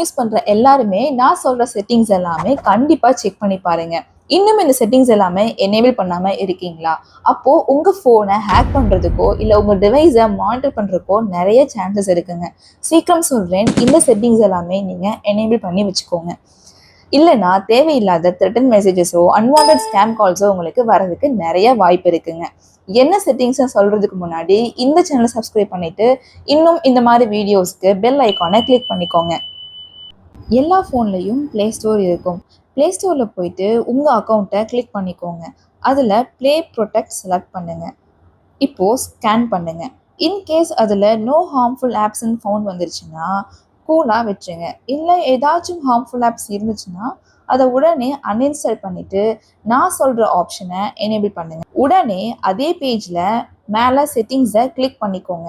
Use பண்ணுற எல்லாருமே நான் சொல்கிற செட்டிங்ஸ் எல்லாமே கண்டிப்பாக செக் பண்ணி பாருங்க. இன்னும் இந்த செட்டிங்ஸ் எல்லாமே எனேபிள் பண்ணாமல் இருக்கீங்களா? அப்போது உங்கள் ஃபோனை ஹேக் பண்ணுறதுக்கோ இல்லை உங்கள் டிவைஸை மானிட்டர் பண்ணுறதுக்கோ நிறைய சான்சஸ் இருக்குங்க. சீக்கிரம் சொல்கிறேன் இந்த செட்டிங்ஸ் எல்லாமே நீங்கள் எனேபிள் பண்ணி வச்சுக்கோங்க. இல்லைனா தேவையில்லாத த்ரெட்டன் மெசேஜஸோ அன்வான்ட் ஸ்கேம் கால்ஸோ உங்களுக்கு வரதுக்கு நிறைய வாய்ப்பு இருக்குங்க. என்ன செட்டிங்ஸை சொல்கிறதுக்கு முன்னாடி இந்த சேனலை சப்ஸ்கிரைப் பண்ணிவிட்டு இன்னும் இந்த மாதிரி வீடியோஸ்க்கு பெல் ஐக்கானை கிளிக் பண்ணிக்கோங்க. எல்லா ஃபோன்லேயும் ப்ளே ஸ்டோர் இருக்கும். ப்ளே ஸ்டோரில் போயிட்டு உங்கள் அக்கௌண்ட்டை கிளிக் பண்ணிக்கோங்க. அதில் ப்ளே ப்ரொடெக்ட் செலக்ட் பண்ணுங்கள் இப்போது ஸ்கேன் பண்ணுங்கள் இன்கேஸ் அதில் நோ ஹார்ம்ஃபுல் ஆப்ஸ்ன்னு ஃபோன் வந்துருச்சுன்னா கூலாக வச்சுங்க. இல்லை ஏதாச்சும் ஹார்ம்ஃபுல் ஆப்ஸ் இருந்துச்சுன்னா அதை உடனே அன்இன்ஸ்டால் பண்ணிவிட்டு நான் சொல்கிற ஆப்ஷனை எனேபிள் பண்ணுங்கள் உடனே அதே பேஜில் மேலே செட்டிங்ஸை கிளிக் பண்ணிக்கோங்க.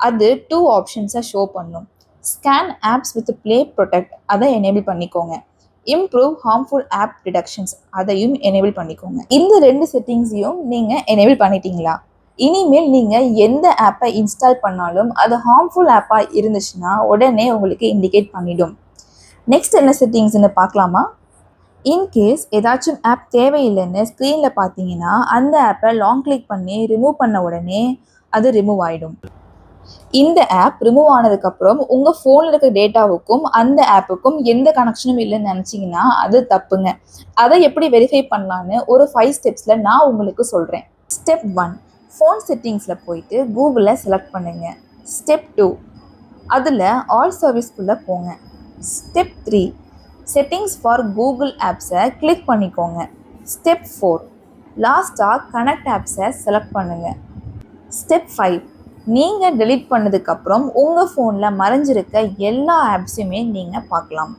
அது டூ ஆப்ஷன்ஸை ஷோ பண்ணும். Scan apps with Play Protect அதை எனேபிள் பண்ணிக்கோங்க. இம்ப்ரூவ் ஹார்ம்ஃபுல் ஆப் டிடக்ஷன்ஸ் அதையும் எனேபிள் பண்ணிக்கோங்க. இந்த ரெண்டு செட்டிங்ஸையும் நீங்கள் எனேபிள் பண்ணிட்டீங்களா? இனிமேல் நீங்கள் எந்த ஆப்பை இன்ஸ்டால் பண்ணாலும் அது ஹார்ம்ஃபுல் ஆப்பாக இருந்துச்சுன்னா உடனே உங்களுக்கு இண்டிகேட் பண்ணிடும். நெக்ஸ்ட் என்ன செட்டிங்ஸ்னு பார்க்கலாமா? இன்கேஸ் ஏதாச்சும் ஆப் தேவையில்லைன்னு ஸ்க்ரீனில் பார்த்தீங்கன்னா அந்த ஆப்பை லாங் கிளிக் பண்ணி ரிமூவ் பண்ண உடனே அது ரிமூவ் ஆகிடும் இந்த ஆப் ரிமூவ் ஆனதுக்கப்புறம் உங்கள் ஃபோனில் இருக்க டேட்டாவுக்கும் அந்த ஆப்புக்கும் எந்த கனெக்ஷனும் இல்லைன்னு நினச்சிங்கன்னா அது தப்புங்க. அதை எப்படி வெரிஃபை பண்ணலான்னு ஒரு ஃபைவ் ஸ்டெப்ஸில் நான் உங்களுக்கு சொல்கிறேன் ஸ்டெப் ஒன் ஃபோன் செட்டிங்ஸில் போயிட்டு கூகுளை செலக்ட் பண்ணுங்கள் ஸ்டெப் டூ அதில் ஆல் சர்வீஸ்க்குள்ளே போங்க. Step three settings for Google ஆப்ஸை click பண்ணிக்கோங்க. ஸ்டெப் ஃபோர் லாஸ்ட்டாக கனெக்ட் ஆப்ஸை செலக்ட் பண்ணுங்கள் ஸ்டெப் ஃபைவ் நீங்கள் டெலீட் பண்ணதுக்கப்புறம் உங்கள் ஃபோனில் மறைஞ்சிருக்க எல்லா ஆப்ஸுமே நீங்கள் பார்க்கலாம்.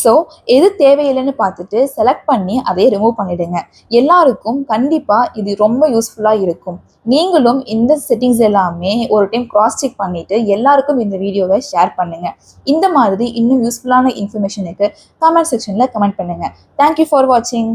ஸோ எது தேவையில்லைன்னு பார்த்துட்டு செலக்ட் பண்ணி அதை ரிமூவ் பண்ணிடுங்க. எல்லாருக்கும் கண்டிப்பாக இது ரொம்ப யூஸ்ஃபுல்லாக இருக்கும். நீங்களும் இந்த செட்டிங்ஸ் எல்லாமே ஒரு டைம் கிராஸ் செக் பண்ணிவிட்டு எல்லாருக்கும் இந்த வீடியோவை ஷேர் பண்ணுங்கள் இந்த மாதிரி இன்னும் யூஸ்ஃபுல்லான இன்ஃபர்மேஷனுக்கு கமெண்ட் செக்ஷனில் கமெண்ட் பண்ணுங்கள் தேங்க்யூ ஃபார் வாட்சிங்